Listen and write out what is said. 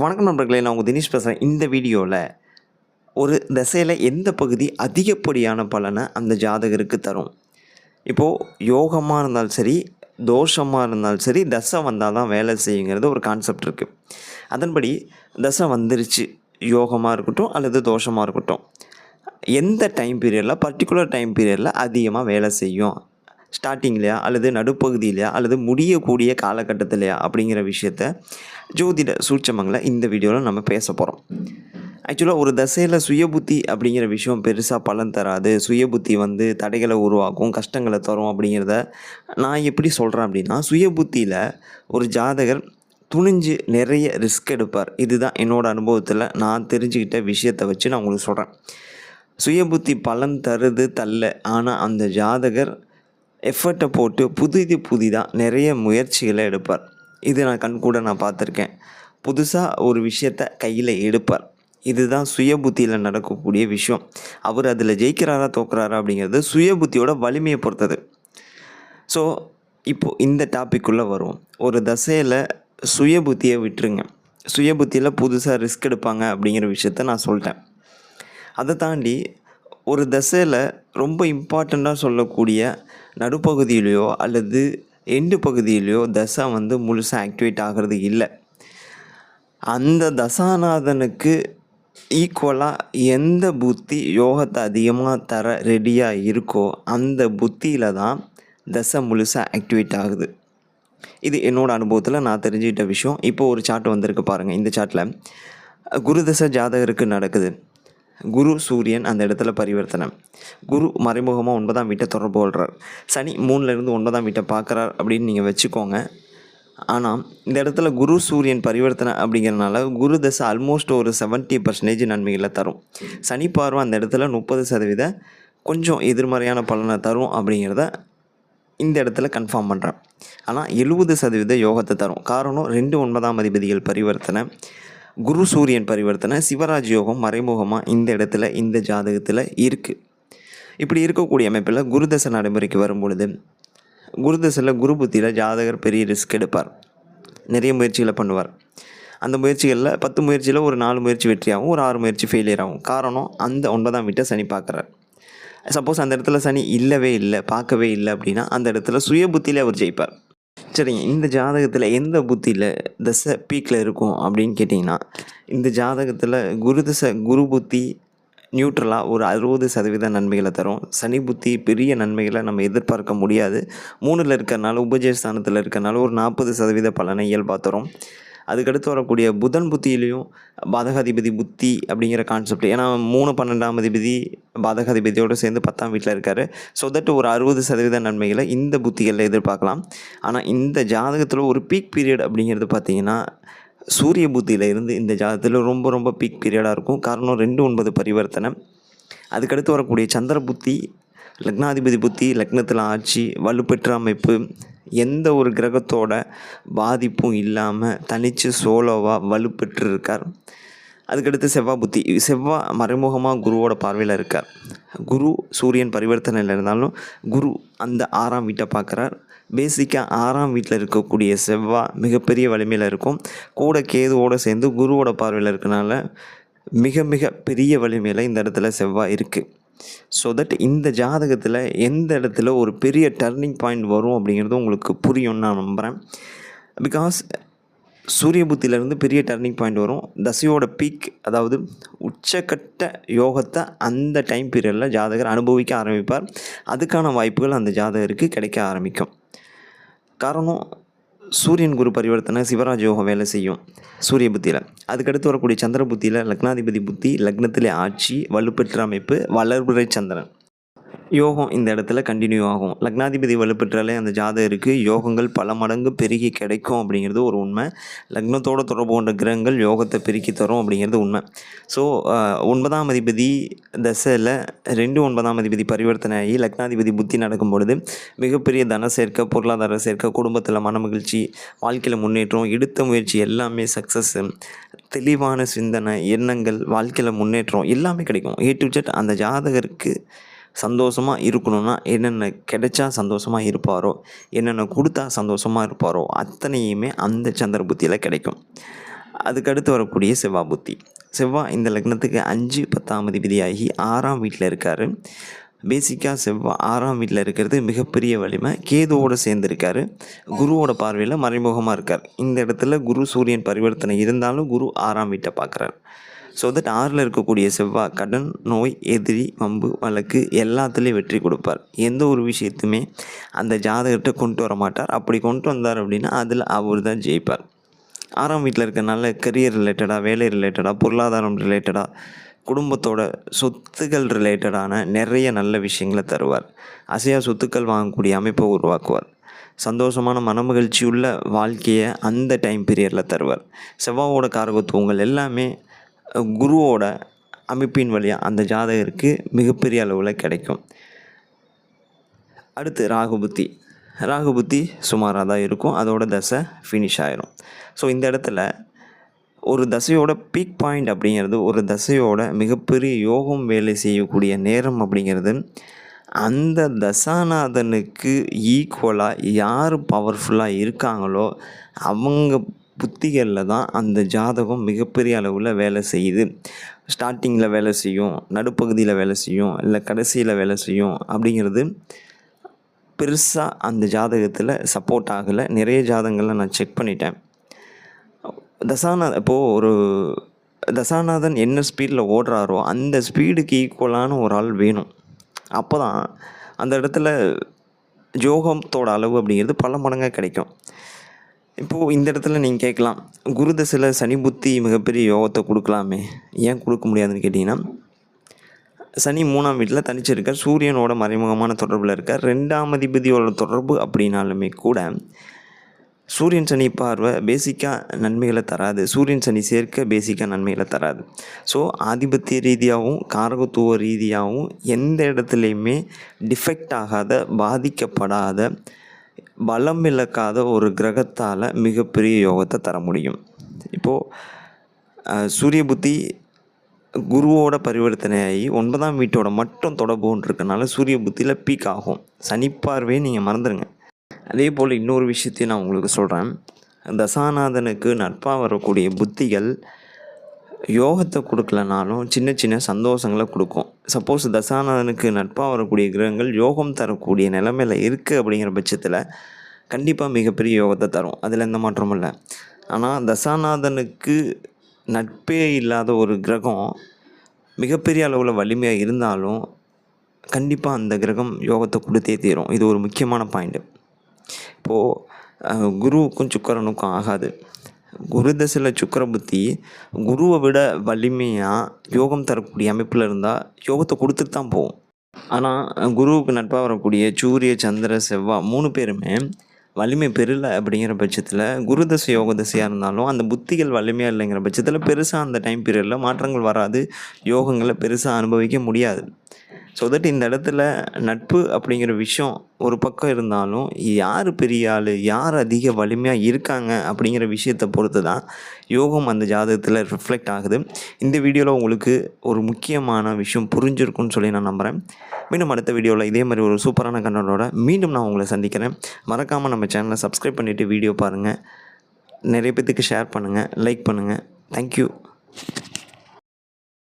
வணக்கம் நண்பர்களே நான் உங்கள் தினேஷ் பேசுகிறேன் இந்த வீடியோவில் ஒரு திசையில் எந்த பகுதி அதிகப்படியான பலனை அந்த ஜாதகருக்கு தரும்? இப்போது யோகமாக இருந்தாலும் சரி தோஷமாக இருந்தாலும் சரி தசை வந்தால் தான் வேலை செய்யுங்கிறது ஒரு கான்செப்ட் இருக்குது அதன்படி தசை வந்துருச்சு. யோகமாக இருக்கட்டும் அல்லது தோஷமாக இருக்கட்டும். எந்த டைம் பீரியடில் பர்டிகுலர் டைம் பீரியடில் அதிகமாக வேலை செய்யும்? ஸ்டார்டிங்லையா அல்லது நடுப்பகுதியிலையா அல்லது முடியக்கூடிய காலகட்டத்திலையா அப்படிங்கிற விஷயத்த ஜோதிட சூட்சமங்களை இந்த வீடியோவில் நம்ம பேச போகிறோம் ஆக்சுவலாக ஒரு தசையில் சுயபுத்தி அப்படிங்கிற விஷயம் பெருசாக பலன் தராது. சுயபுத்தி வந்து தடைகளை உருவாக்கும் கஷ்டங்களை தரும் அப்படிங்கிறத நான் எப்படி சொல்கிறேன் அப்படின்னா சுயபுத்தியில் ஒரு ஜாதகர் துணிஞ்சு நிறைய ரிஸ்க் எடுப்பார். இதுதான் என்னோடய அனுபவத்தில் நான் தெரிஞ்சுக்கிட்ட விஷயத்தை வச்சு நான் உங்களுக்கு சொல்கிறேன் சுயபுத்தி பலன் தருது தள்ள ஆனால் அந்த ஜாதகர் எஃபர்ட்டை போட்டு புதிது புதிதாக நிறைய முயற்சிகளை எடுப்பார். இது நான் கண்கூட நான் பார்த்துருக்கேன். புதுசாக ஒரு விஷயத்தை கையில் எடுப்பார். இதுதான் சுயபுத்தியில் நடக்கக்கூடிய விஷயம். அவர் அதில் ஜெயிக்கிறாரா தோக்குறாரா அப்படிங்கிறது சுயபுத்தியோட வலிமையை பொறுத்தது. ஸோ இப்போது இந்த டாப்பிக்குள்ளே வரும் ஒரு தசையில் சுயபுத்தியை விட்டுருங்க. சுயபுத்தியில் புதுசாக ரிஸ்க் எடுப்பாங்க அப்படிங்கிற விஷயத்த நான் சொல்லிட்டேன். அதை தாண்டி ஒரு தசையில் ரொம்ப இம்பார்ட்டண்ட்டாக சொல்லக்கூடிய நடுப்பகுதியிலையோ அல்லது எண்டு பகுதியிலையோ தசை வந்து முழுசாக ஆக்டிவேட் ஆகிறது இல்லை. அந்த தசாநாதனுக்கு ஈக்குவலாக எந்த புத்தி யோகத்தை அதிகமாக தர ரெடியாக இருக்கோ அந்த புத்தியில் தான் தசை முழுசாக ஆக்டிவேட் ஆகுது. இது என்னோடய அனுபவத்தில் நான் தெரிஞ்சுக்கிட்ட விஷயம். இப்போ ஒரு சார்ட் வந்திருக்கு பாருங்கள் இந்த சார்ட்டில் குரு தசை ஜாதகருக்கு நடக்குது. குரு சூரியன் அந்த இடத்துல பரிவர்த்தனை குரு மறைமுகமாக ஒன்பதாம் வீட்டை தொடர்பு கொள்கிறார் சனி மூணுலேருந்து ஒன்பதாம் வீட்டை பார்க்குறார் அப்படின்னு நீங்கள் வச்சுக்கோங்க. ஆனால் இந்த இடத்துல குரு சூரியன் பரிவர்த்தனை அப்படிங்கிறனால குரு தசை ஆல்மோஸ்ட் ஒரு செவன்ட்டி பர்சன்டேஜ் நன்மைகளை தரும். சனி பார்வை அந்த இடத்துல முப்பது சதவீத கொஞ்சம் எதிர்மறையான பலனை தரும் அப்படிங்கிறத இந்த இடத்துல கன்ஃபார்ம் பண்ணுறேன் ஆனால் எழுபது சதவீத யோகத்தை தரும். காரணம் ரெண்டு ஒன்பதாம் அதிபதிகள் பரிவர்த்தனை. குரு சூரியன் பரிவர்த்தனை சிவராஜ் யோகம் மறைமுகமாக இந்த இடத்துல இந்த ஜாதகத்தில் இருக்குது இப்படி இருக்கக்கூடிய அமைப்பில் குருதசை நடைமுறைக்கு வரும்பொழுது குருதசையில் குரு புத்தியில் ஜாதகர் பெரிய ரிஸ்க் எடுப்பார். நிறைய முயற்சிகளை பண்ணுவார். அந்த முயற்சிகளில் பத்து முயற்சியில் ஒரு நாலு முயற்சி வெற்றியாகும் ஒரு ஆறு முயற்சி ஃபெயிலியர் ஆகும். காரணம் அந்த ஒன்பதாம் வீட்டை சனி பார்க்குறார். சப்போஸ் அந்த இடத்துல சனி இல்லவே இல்லை பார்க்கவே இல்லை அப்படின்னா அந்த இடத்துல சுய புத்தியில் அவர் ஜெயிப்பார். சரிங்க இந்த ஜாதகத்தில் எந்த புத்தியில் தசை பீக்கில் இருக்கும் அப்படின்னு கேட்டிங்கன்னா இந்த ஜாதகத்தில் குரு தசை குரு புத்தி நியூட்ரலாக ஒரு அறுபது சதவீத நன்மைகளை தரும். சனி புத்தி பெரிய நன்மைகளை நம்ம எதிர்பார்க்க முடியாது. மூணில் இருக்கிறனால உபஜயஸ்தானத்தில் இருக்கிறனால ஒரு நாற்பது சதவீத பலனை இயல்பாக தரும். அதுக்கடுத்து வரக்கூடிய புதன் புத்தியிலையும் பாதகாதிபதி புத்தி அப்படிங்கிற கான்செப்ட் ஏன்னா மூணு பன்னெண்டாம் அதிபதி பாதகாதிபதியோடு சேர்ந்து பத்தாம் வீட்டில் இருக்கார். ஸோ தட் ஒரு அறுபது சதவீத நன்மைகளை இந்த புத்திகளில் எதிர்பார்க்கலாம். ஆனால் இந்த ஜாதகத்தில் ஒரு பீக் பீரியட் அப்படிங்கிறது பார்த்திங்கன்னா சூரிய புத்தியில் இருந்து இந்த ஜாதகத்தில் ரொம்ப ரொம்ப பீக் பீரியடாக இருக்கும். காரணம் ரெண்டு ஒன்பது பரிவர்த்தனை. அதுக்கடுத்து வரக்கூடிய சந்திர புத்தி லக்னாதிபதி புத்தி லக்னத்தில் ஆட்சி வலுப்பெற்ற அமைப்பு எந்த ஒரு கிரகத்தோட பாதிப்பும் இல்லாமல் தனித்து சோலோவாக வலுப்பெற்று இருக்கார் அதுக்கடுத்து செவ்வாய் புத்தி. செவ்வாய் மறைமுகமாக குருவோட பார்வையில் இருக்கார். குரு சூரியன் பரிவர்த்தனையில் இருந்தாலும் குரு அந்த ஆறாம் வீட்டை பார்க்குறார். பேசிக்காக ஆறாம் வீட்டில் இருக்கக்கூடிய செவ்வாய் மிகப்பெரிய வலிமையில் இருக்கும். கூட கேதுவோடு சேர்ந்து குருவோட பார்வையில் இருக்கனால மிக மிக பெரிய வலிமையில் இந்த இடத்துல செவ்வாய் இருக்குது ஸோ தட் இந்த ஜாதகத்தில் எந்த இடத்துல ஒரு பெரிய டர்னிங் பாயிண்ட் வரும் அப்படிங்கிறது உங்களுக்கு புரியும்னு நான் நம்புகிறேன் பிகாஸ் சூரிய புத்தியிலேருந்து பெரிய டர்னிங் பாயிண்ட் வரும். தசையோட பீக் அதாவது உச்சக்கட்ட யோகத்தை அந்த டைம் பீரியடில் ஜாதகர் அனுபவிக்க ஆரம்பிப்பார். அதுக்கான வாய்ப்புகள் அந்த ஜாதகருக்கு கிடைக்க ஆரம்பிக்கும். காரணம் சூரியன் குரு பரிவர்த்தனை சிவராஜ் யோகம் வேலை செய்யும் சூரிய புத்தியில். அதுக்கடுத்து வரக்கூடிய சந்திர புத்தியில் லக்னாதிபதி புத்தி லக்னத்திலே ஆட்சி வலுப்பெற்ற அமைப்பு வளர்புரை சந்திரன். யோகம் இந்த இடத்துல கண்டினியூ ஆகும். லக்னாதிபதி வலுப்பெற்றாலே அந்த ஜாதகருக்கு யோகங்கள் பல மடங்கு பெருகி கிடைக்கும் அப்படிங்கிறது ஒரு உண்மை. லக்னத்தோட தொடர்பு கொண்ட கிரகங்கள் யோகத்தை பெருக்கி தரும் அப்படிங்கிறது உண்மை. ஸோ ஒன்பதாம் அதிபதி தசையில் ரெண்டு ஒன்பதாம் அதிபதி பரிவர்த்தனை ஆகி லக்னாதிபதி புத்தி நடக்கும் பொழுது மிகப்பெரிய தன சேர்க்க பொருளாதார சேர்க்க குடும்பத்தில் மனமகிழ்ச்சி வாழ்க்கையில் முன்னேற்றம் எடுத்த முயற்சி எல்லாமே சக்ஸஸ் தெளிவான சிந்தனை எண்ணங்கள் வாழ்க்கையில் முன்னேற்றம் எல்லாமே கிடைக்கும். ஏ டு ஜெட் அந்த ஜாதகருக்கு சந்தோஷமாக இருக்கணும்னா என்னென்ன கிடைச்சா சந்தோஷமாக இருப்பாரோ என்னென்ன கொடுத்தா சந்தோஷமாக இருப்பாரோ அத்தனையுமே அந்த சந்திர புத்தியில் கிடைக்கும். அதுக்கடுத்து வரக்கூடிய செவ்வாய் புத்தி. செவ்வாய் இந்த லக்னத்துக்கு அஞ்சு பத்தாம் அதிபதியாகி ஆறாம் வீட்டில் இருக்கார். பேசிக்காக செவ்வாய் ஆறாம் வீட்டில் இருக்கிறது மிகப்பெரிய வலிமை. கேதுவோடு சேர்ந்துருக்காரு. குருவோட பார்வையில் மறைமுகமாக இருக்கார். இந்த இடத்துல குரு சூரியன் பரிவர்த்தனை இருந்தாலும் குரு ஆறாம் வீட்டை பார்க்குறார். ஸோ தட் ஆறில் இருக்கக்கூடிய செவ்வாய் கடன் நோய் எதிரி வம்பு வழக்கு எல்லாத்துலேயும் வெற்றி கொடுப்பார். எந்த ஒரு விஷயத்துமே அந்த ஜாதகத்தை கொண்டு வர மாட்டார். அப்படி கொண்டு வந்தார் அப்படின்னா அதில் அவர் தான் ஜெயிப்பார். ஆறாம் வீட்டில் இருக்கனால கரியர் ரிலேட்டடாக வேலை ரிலேட்டடாக பொருளாதாரம் ரிலேட்டடாக குடும்பத்தோட சொத்துக்கள் ரிலேட்டடான நிறைய நல்ல விஷயங்களை தருவார். அசையா சொத்துக்கள் வாங்கக்கூடிய அமைப்பை உருவாக்குவார். சந்தோஷமான மனமகிழ்ச்சியுள்ள வாழ்க்கையை அந்த டைம் பீரியடில் தருவார். செவ்வாவோட காரகத்துவங்கள் எல்லாமே குருவோட அமைப்பின் வழியாக அந்த ஜாதகருக்கு மிகப்பெரிய அளவில் கிடைக்கும். அடுத்து ராகு புத்தி. ராகு புத்தி சுமாராக தான் இருக்கும். அதோட தசை ஃபினிஷ் ஆயிரும். ஸோ இந்த இடத்துல ஒரு தசையோட பீக் பாயிண்ட் அப்படிங்கிறது ஒரு தசையோட மிகப்பெரிய யோகம் வேலை செய்யக்கூடிய நேரம் அப்படிங்கிறது அந்த தசாநாதனுக்கு ஈக்குவலாக யார் பவர்ஃபுல்லாக இருக்காங்களோ அவங்க புத்திகளில் தான் அந்த ஜாதகம் மிகப்பெரிய அளவில் வேலை செய்யுது. ஸ்டார்டிங்கில் வேலை செய்யும் நடுப்பகுதியில் வேலை செய்யும் இல்லை கடைசியில் வேலை செய்யும் அப்படிங்கிறது பெருசாக அந்த ஜாதகத்தில் சப்போர்ட் ஆகலை. நிறைய ஜாதகங்களை நான் செக் பண்ணிட்டேன். தசாநாத இப்போது ஒரு தசாநாதன் என்ன ஸ்பீடில் ஓடுறாரோ அந்த ஸ்பீடுக்கு ஈக்குவலான ஒரு ஆள் வேணும். அப்போ தான் அந்த இடத்துல ஜோகத்தோட அளவு அப்படிங்கிறது பல மடங்காக கிடைக்கும். இப்போது இந்த இடத்துல நீங்கள் கேட்கலாம் குரு தசையில் சனி புத்தி மிகப்பெரிய யோகத்தை கொடுக்கலாமே. ஏன் கொடுக்க முடியாதுன்னு கேட்டிங்கன்னா சனி மூணாம் வீட்டில் தனிச்சிருக்கார் சூரியனோட மறைமுகமான தொடர்பில் இருக்கார். ரெண்டாம் அதிபதியோட தொடர்பு அப்படின்னாலுமே கூட சூரியன் சனி பார்வை பேசிக்காக நன்மைகளை தராது. சூரியன் சனி சேர்க்க பேசிக்காக நன்மைகளை தராது. ஸோ ஆதிபத்திய ரீதியாகவும் காரகத்துவ ரீதியாகவும் எந்த இடத்துலையுமே டிஃபெக்ட் ஆகாத பாதிக்கப்படாத பலம் இழக்காத ஒரு கிரகத்தால் மிகப்பெரிய யோகத்தை தர முடியும். இப்போது சூரிய புத்தி குருவோட பரிவர்த்தனையாகி ஒன்பதாம் வீட்டோட மட்டும் தொடர்புன்னு இருக்கனால சூரிய புத்தியில் பீக் ஆகும். சனிப்பார்வையை நீங்கள் மறந்துடுங்க அதே போல் இன்னொரு விஷயத்தையும் நான் உங்களுக்கு சொல்கிறேன் தசாநாதனுக்கு நட்பாக வரக்கூடிய புத்திகள் யோகத்தை கொடுக்கலனாலும் சின்ன சின்ன சந்தோஷங்களை கொடுக்கும். சப்போஸ் தசாநாதனுக்கு நட்பாக வரக்கூடிய கிரகங்கள் யோகம் தரக்கூடிய நிலைமையில் இருக்குது அப்படிங்கிற பட்சத்தில் கண்டிப்பாக மிகப்பெரிய யோகத்தை தரும். அதில் எந்த மாற்றமும் இல்லை. ஆனால் தசாநாதனுக்கு நட்பே இல்லாத ஒரு கிரகம் மிகப்பெரிய அளவில் வலிமையாக இருந்தாலும் கண்டிப்பாக அந்த கிரகம் யோகத்தை கொடுத்தே தீரும். இது ஒரு முக்கியமான பாயிண்ட்டு இப்போது குருவுக்கும் சுக்கரனுக்கும் ஆகாது. குரு தசையில் சுக்கர புத்தி குருவை விட வலிமையாக யோகம் தரக்கூடிய அமைப்பில் இருந்தால் யோகத்தை கொடுத்துட்டு தான் போகும். ஆனால் குருவுக்கு நட்பாக வரக்கூடிய சூரிய சந்திர செவ்வாய் மூணு பேருமே வலிமை பெறல அப்படிங்கிற பட்சத்தில் குரு தசை யோக தசையாக இருந்தாலும் அந்த புத்திகள் வலிமையாக இல்லைங்கிற பட்சத்தில் பெருசாக அந்த டைம் பீரியடில் மாற்றங்கள் வராது யோகங்களை பெருசாக அனுபவிக்க முடியாது. ஸோ தட் இந்த இடத்துல நட்பு அப்படிங்கிற விஷயம் ஒரு பக்கம் இருந்தாலும் யார் பெரிய ஆள் யார் அதிக வலிமையாக இருக்காங்க அப்படிங்கிற விஷயத்தை பொறுத்து தான் யோகம் அந்த ஜாதகத்தில் ரிஃப்ளெக்ட் ஆகுது. இந்த வீடியோவில் உங்களுக்கு ஒரு முக்கியமான விஷயம் புரிஞ்சிருக்கும்னு சொல்லி நான் நம்புகிறேன் மீண்டும் அடுத்த வீடியோவில் இதே மாதிரி ஒரு சூப்பரான கண்டனோட மீண்டும் நான் உங்களை சந்திக்கிறேன். மறக்காமல் நம்ம சேனலை சப்ஸ்கிரைப் பண்ணிவிட்டு வீடியோ பாருங்கள் நிறைய பேத்துக்கு ஷேர் பண்ணுங்கள் லைக் பண்ணுங்கள் தேங்க்யூ